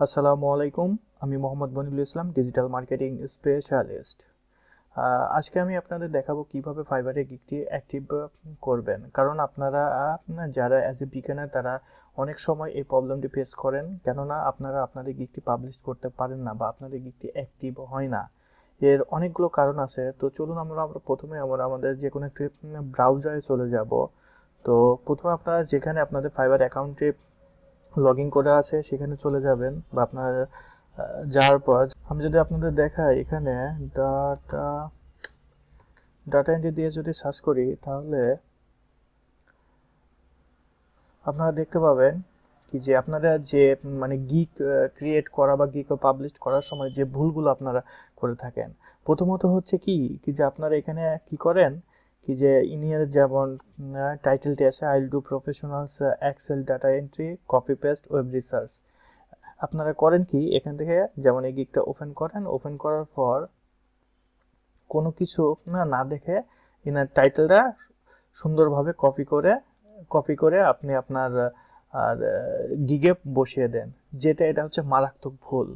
আসসালামু আলাইকুম, আমি Mohammad Baniul Islam, digital marketing specialist. আজকে আমি আপনাদের দেখাবো কীভাবে ফাইবারে গিকটি অ্যাক্টিভ করবেন। কারণ আপনারা যারা অ্যাজ এ বিজ্ঞানার তারা অনেক সময় এই প্রবলেমটি ফেস করেন। কেননা আপনারা আপনাদের গিকটি পাবলিশ করতে পারেন না বা আপনাদের গিকটি অ্যাক্টিভ হয় না। এর অনেকগুলো কারণ আছে। তো চলুন আমরা আমরা প্রথমে আমরা আমাদের যে কোনো একটি ব্রাউজারে চলে যাব। তো প্রথমে আপনারা যেখানে আপনাদের ফাইবার অ্যাকাউন্টে লগ ইন করা আছে, সেখানে চলে যাবেন বা আপনার যাওয়ার পর আমি যদি আপনাদের দেখাই এখানে ডাটা ডাটা এন্ট্রি দিয়ে যদি সার্চ করি, তাহলে আপনারা দেখতে পাবেন কি যে আপনারা যে মানে গিক ক্রিয়েট করা বা গিক পাবলিশ করার সময় যে ভুলগুলো আপনারা করে থাকেন। প্রথমত হচ্ছে কি কি যে আপনারা এখানে কি করেন কি যে ইনিয়ার যেমন টাইটেলটি আছে I'll do professionals Excel data entry copy paste web research আপনারা করেন কি, এখান থেকে যেমন এই গিকটা ওপেন করেন ওপেন করার পর কোনো কিছু, না না দেখে ইনার টাইটেলটা সুন্দরভাবে কপি করে কপি করে আপনি আপনার, আর গিগে বসিয়ে দেন। যেটা, এটা হচ্ছে মারাত্মক ভুল।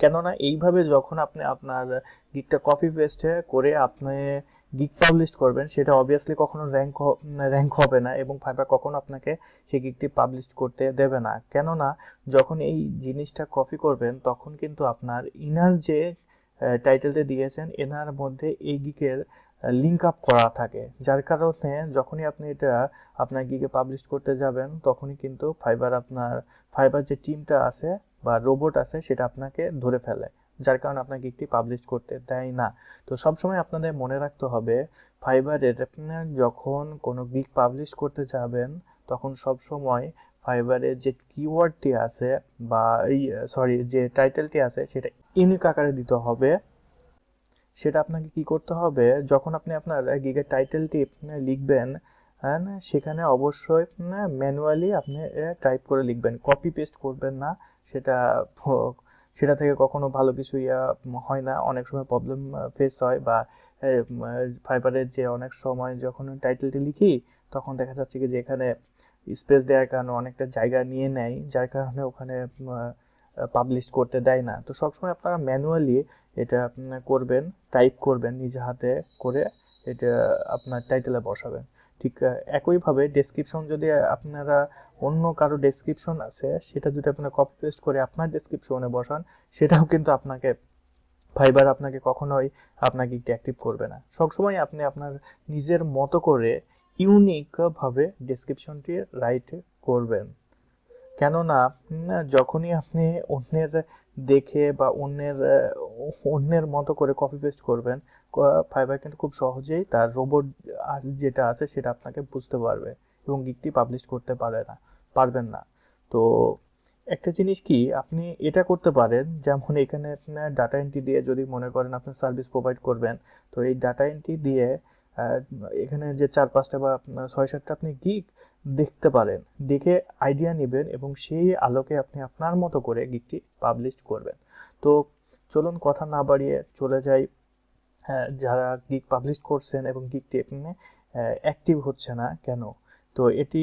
কেননা, এইভাবে যখন আপনি আপনার গিকটা কপি পেস্টে করে আপনি গিগ পাবলিশ করবেন, সেটা অবভিয়াসলি কখনো র্যাঙ্ক র্যাঙ্ক হবে না এবং ফাইবার কখনো আপনাকে সেই গিগটি পাবলিশ করতে দেবে না। কেননা, যখন এই জিনিসটা কপি করবেন, তখন কিন্তু আপনার ইনার যে টাইটেলটা দিয়েছেন, এনার মধ্যে এই গিকের লিঙ্ক আপ করা থাকে। যার কারণে যখনই আপনি এটা আপনার গিগে পাবলিশ করতে যাবেন, তখনই কিন্তু ফাইবার আপনার ফাইবার যে টিমটা আছে বা রোবট আছে, সেটা আপনাকে ধরে ফেলে। যার কারণে আপনার গিকটি পাবলিশ করতে দেয় না। তো সবসময় আপনাদের মনে রাখতে হবে ফাইবারের যখন কোনো গিক পাবলিশ করতে যাবেন, তখন সবসময় ফাইবারের যে কিওয়ার্ডটি আছে বা এই সরি যে টাইটেলটি আছে, সেটা ইউনিক আকারে দিতে হবে। সেটা আপনাকে কি করতে হবে, যখন আপনি আপনার গিগের টাইটেলটি লিখবেন হ্যাঁ সেখানে অবশ্যই ম্যানুয়ালি আপনি টাইপ করে লিখবেন। কপি পেস্ট করবেন না, সেটা সেটা থেকে কখনো ভালো কিছু ইয়া হয় না। অনেক সময় প্রবলেম ফেস হয় বা ফাইবারের যে অনেক সময় যখন টাইটেলটি লিখি, তখন দেখা যাচ্ছে কি যে এখানে স্পেস দেওয়ার কারণে অনেকটা জায়গা নিয়ে নেয়, যার কারণে ওখানে পাবলিশ করতে দেয় না। তো সবসময় আপনারা ম্যানুয়ালি এটা করবেন টাইপ করবেন, নিজে হাতে করে এটা আপনার টাইটেলে বসাবেন। ঠিক একইভাবে ডেসক্রিপশন যদি আপনারা অন্য কারও ডেসক্রিপশন আছে, সেটা যদি আপনারা কপি পেস্ট করে আপনার ডেসক্রিপশনে বসান, সেটাও কিন্তু আপনাকে ফাইবার আপনাকে কখনোই আপনাকে অ্যাক্টিভ করবে না। সবসময় আপনি আপনার নিজের মতো করে ইউনিকভাবে ডেসক্রিপশনটি রাইট করবেন। কেননা যখনই আপনি অন্যের দেখে বা অন্যের অন্যের মতো করে কপি পেস্ট করবেন ফাইবার কিন্তু খুব সহজেই তার রোবট যেটা আছে সেটা আপনাকে বুঝতে পারবে এবং গিকটি পাবলিশ করতে পারে না, পারবেন না। তো একটা জিনিস কি, আপনি এটা করতে পারেন, যেমন এখানে আপনার ডাটা এন্ট্রি দিয়ে যদি মনে করেন আপনি সার্ভিস প্রোভাইড করবেন, তো এই ডাটা এন্ট্রি দিয়ে এখানে যে চার পাঁচটা বা ছয় সাতটা আপনি গিক দেখতে পারেন দেখে আইডিয়া নেবেন এবং সেই আলোকে আপনি আপনার মতো করে গিকটি পাবলিশ করবেন। তো চলুন কথা না বাড়িয়ে চলে যাই। হ্যাঁ, যারা গিক পাবলিশ করছেন এবং গিকটি আপনি অ্যাক্টিভ হচ্ছে না কেন? তো এটি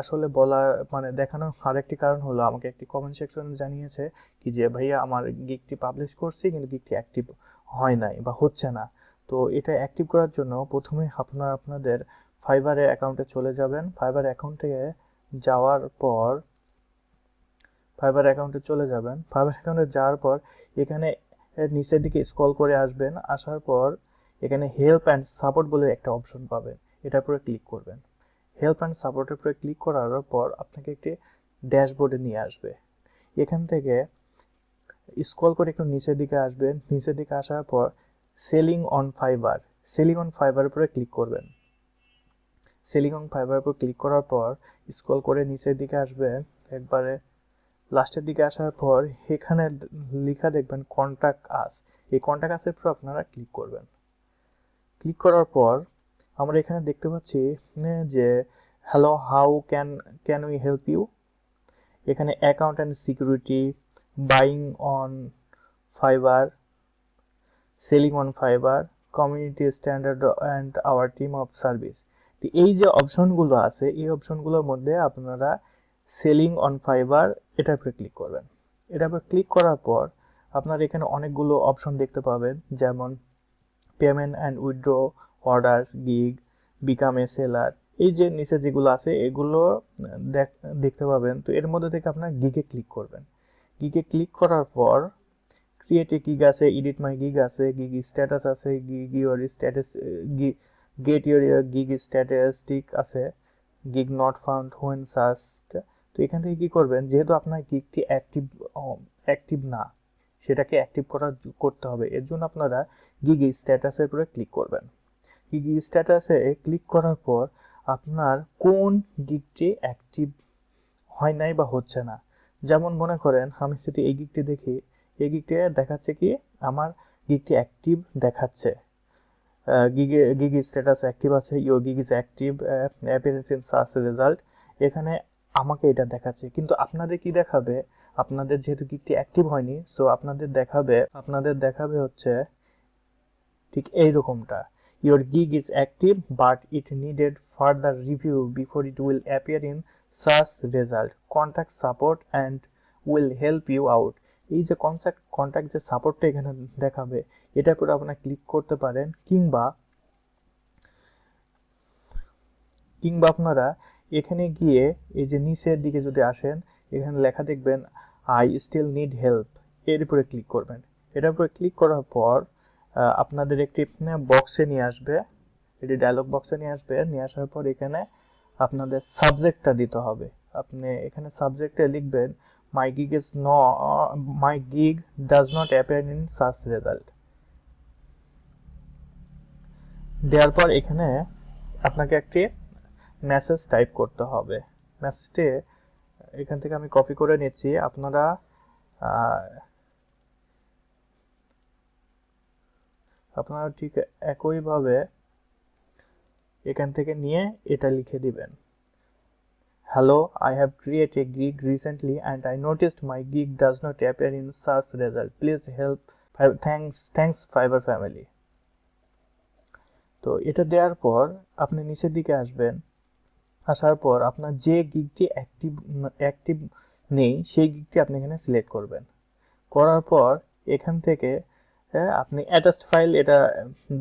আসলে বলার মানে দেখানোর আরেকটি কারণ হলো আমাকে একটি কমেন্ট সেকশনে জানিয়েছে কি যে ভাইয়া আমার গিকটি পাবলিশ করছি কিন্তু গিকটি অ্যাক্টিভ হয় নাই বা হচ্ছে না। তো এটা অ্যাক্টিভ করার জন্য প্রথমে আপনার, আপনাদের ফাইবারে অ্যাকাউন্টে চলে যাবেন। ফাইবার অ্যাকাউন্টে যাওয়ার পর ফাইবার অ্যাকাউন্টে চলে যাবেন। ফাইবার অ্যাকাউন্টে যাওয়ার পর এখানে নিচের দিকে স্ক্রল করে আসবেন। আসার পর এখানে হেল্প অ্যান্ড সাপোর্ট বলে একটা অপশন পাবেন। এটার উপরে ক্লিক করবেন। হেল্প অ্যান্ড সাপোর্টের উপরে ক্লিক করার পর আপনাকে একটি ড্যাশবোর্ডে নিয়ে আসবে। এখান থেকে স্ক্রল করে একটু নিচের দিকে আসবেন। নিচের দিকে আসার পর selling on Fiverr. Selling on Fiverr উপরে ক্লিক করবেন। সেলিং অন ফাইবার উপর ক্লিক করার পর স্ক্রল করে নিচের দিকে আসবেন। একবারে লাস্টের দিকে আসার পর এখানে লেখা দেখবেন কন্ট্যাক্ট আস। এই কন্ট্যাক্ট আসের উপর আপনারা ক্লিক করবেন। ক্লিক করার পর আমরা এখানে দেখতে পাচ্ছি যে hello how can can we help you এখানে account and security buying on Fiverr selling on Fiverr community standard and our team of service তো এই যে অপশনগুলো আছে, এই অপশনগুলোর মধ্যে আপনারা সেলিং অন ফাইবার এটার উপরে ক্লিক করবেন। এটার উপর ক্লিক করার পর আপনার এখানে অনেকগুলো অপশন দেখতে পাবেন, যেমন payment and withdraw orders gig become a seller এই যে নিচে যেগুলো আছে এগুলো দেখ, দেখতে পাবেন। তো এর মধ্যে থেকে আপনার গিগে ক্লিক করবেন। গিগে ক্লিক করার পর ক্রিয়েট এ গিগ আছে এডিট মাই গিগ আছে গিগ স্ট্যাটাস আছে gig your status get your gig statistic আছে gig not found when search তো এখান থেকে কি করবেন, যেহেতু আপনার গিগটি অ্যাক্টিভ অ্যাক্টিভ না, সেটাকে অ্যাক্টিভ করার করতে হবে, এর জন্য আপনারা গিগ স্ট্যাটাসের উপরে ক্লিক করবেন। গিগ স্ট্যাটাসে ক্লিক করার পর আপনার কোন গিগটি অ্যাক্টিভ হয় নাই বা হচ্ছে না। যেমন মনে করেন, আমি যদি এই গিগটি দেখি এই গিগটি দেখাচ্ছে কি? আমার গিগটি অ্যাক্টিভ দেখাচ্ছে। গিগে গিগ স্ট্যাটাস অ্যাক্টিভ আছে you gig is active appearance in search result এখানে আমাকে এটা দেখাচ্ছে। কিন্তু আপনাদের কি দেখাবে? আপনাদের যেহেতু গিগটি অ্যাক্টিভ হয়নি সো আপনাদের দেখাবে আপনাদের দেখাবে হচ্ছে ঠিক এই রকমটা your gig is active but it needed further review before it will appear in search result contact support and will help you out এই যে কনট্যাক্ট কন্ট্যাক্ট যে সাপোর্টটা এখানে দেখাবে এটার উপরে আপনারা ক্লিক করতে পারেন কিংবা কিংবা আপনারা এখানে গিয়ে এই যে নিচের দিকে যদি আসেন, এখানে লেখা দেখবেন আই স্টিল নিড হেল্প এর উপরে ক্লিক করবেন। এটার উপরে ক্লিক করার পর আপনাদের একটি বক্সে নিয়ে আসবে এটি ডায়লগ বক্সে নিয়ে আসবে, নিয়ে আসার পর এখানে আপনাদের সাবজেক্টটা দিতে হবে। আপনি এখানে সাবজেক্টে লিখবেন মাই গিগ ইজ ন my gig does not appear in search result দেওয়ার পর এখানে আপনাকে একটি মেসেজ টাইপ করতে হবে। মেসেজটি এখান থেকে আমি কপি করে নিচ্ছি। আপনারা আপনারা ঠিক একইভাবে এখান থেকে নিয়ে এটা লিখে দিবেন। Hello I have create a gig recently and I noticed my gig does not appear in search result please help thanks thanks Fiverr family তো এটা দেওয়ার পর আপনি নিচের দিকে আসবেন। আসার পর আপনার যে গিগটি অ্যাক্টিভ অ্যাক্টিভ নেই, সেই গিগটি আপনি এখানে সিলেক্ট করবেন। করার পর এখান থেকে আপনি অ্যাটাচড ফাইল এটা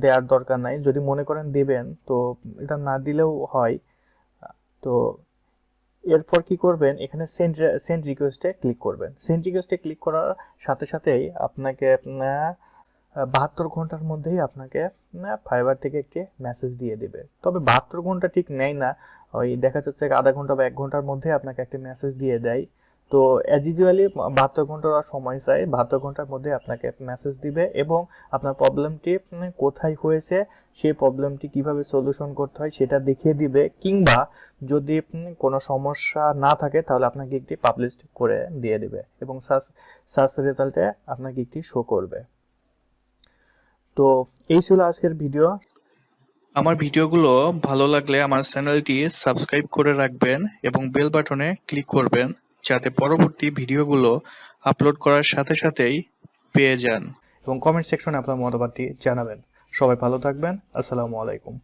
দেওয়ার দরকার নাই। যদি মনে করেন দেবেন, তো এটা না দিলেও হয়। তো এরপর কি করবেন? এখানে সেন্ড সেন্ড রিকোয়েস্টে ক্লিক করবেন। সেন্ড রিকোয়েস্টে ক্লিক করার সাথে সাথেই আপনাকে বাহাত্তর ঘণ্টার মধ্যেই আপনাকে ফাইবার থেকে একটি মেসেজ দিয়ে দেবে। তবে বাহাত্তর ঘণ্টা ঠিক নেয় না। ওই দেখা যাচ্ছে আধা ঘণ্টা বা এক ঘণ্টার মধ্যেই আপনাকে একটি মেসেজ দিয়ে দেয়। তো অ্যাজ ইউজুয়ালি বাহাত্তর ঘণ্টার সময় চাই বাহাত্তর ঘণ্টার মধ্যে আপনাকে মেসেজ দিবে এবং আপনার প্রবলেমটি কোথায় হয়েছে, সেই প্রবলেমটি কীভাবে সলিউশন করতে হয় সেটা দেখিয়ে দিবে। কিংবা যদি কোনো সমস্যা না থাকে তাহলে আপনাকে একটি পাবলিশ করে দিয়ে দিবে এবং সার্চ সার্চ রেজাল্টে আপনাকে একটি শো করবে। তো এই ছিল আজকের ভিডিও আমার ভিডিওগুলো ভালো লাগলে আমার চ্যানেলটি সাবস্ক্রাইব করে রাখবেন এবং বেল বাটনে ক্লিক করবেন। যাতে পরবর্তী ভিডিওগুলো আপলোড করার সাথে সাথেই পেয়ে যান। এবং কমেন্ট সেকশনে আপনার মতামতটি জানাবেন। সবাই ভালো থাকবেন। আসসালামু আলাইকুম।